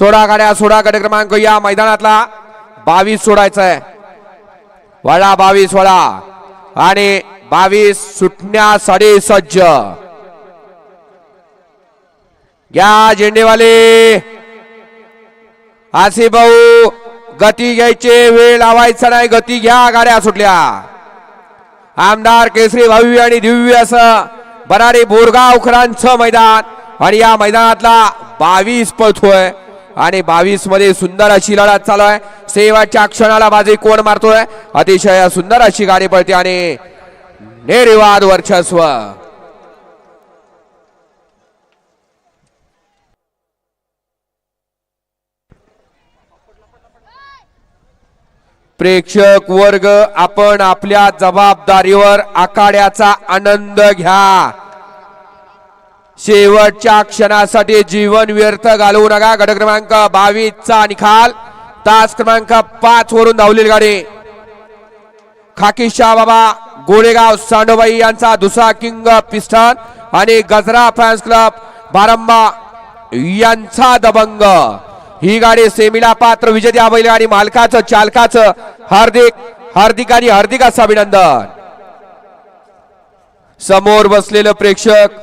सोडा गाड्या सोडा गट क्रमांक या मैदानातला बावीस सोडायचा आहे वळा बावीस वळा. आणि बावीस सुटण्यासाठी सज्ज. घ्या झेंडेवाले. आसी भाऊ गती घ्यायचे वेळ लावायचा नाही. गती घ्या गाड्या सुटल्या. आमदार केसरी भावी आणि दिव्य असं बराडे बोरगावकरांचं मैदान. आणि या मैदानातला बावीस पळतोय. आणि बावीसमध्ये सुंदर अशी लढत चालू आहे. शेवटच्या क्षणाला बाजी कोण मारतोय? अतिशय सुंदर अशी गाडी पळते आणि निर्वाद वर्चस्व. प्रेक्षक वर्ग आपण आपल्या जबाबदारीवर आखाड्याचा आनंद घ्या. शेवटच्या क्षणासाठी जीवन व्यर्थ घालवू नका. गट क्रमांक बावीस चा निकाल. तास क्रमांक पाच वरून धावलेली गाडी. खाकीशाह बाबा गोरेगाव सांडोबाई यांचा दुसरा किंग पिस्टन आणि गजरा फॅन्स क्लब बारंबा यांचा दबंग. ही गाडी सेमीला पात्र विजेत्या बैलगाडी मालकाचं चालकाचं. हार्दिक हार्दिक आणि हार्दिकाचं अभिनंदन. समोर बसलेलं प्रेक्षक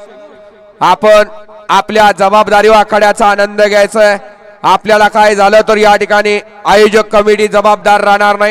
आपण आपल्या जबाबदारी आखाड्याचा आनंद घ्यायचा आहे. आपल्याला काय झालं तर या ठिकाणी आयोजक कमिटी जबाबदार राहणार नाही.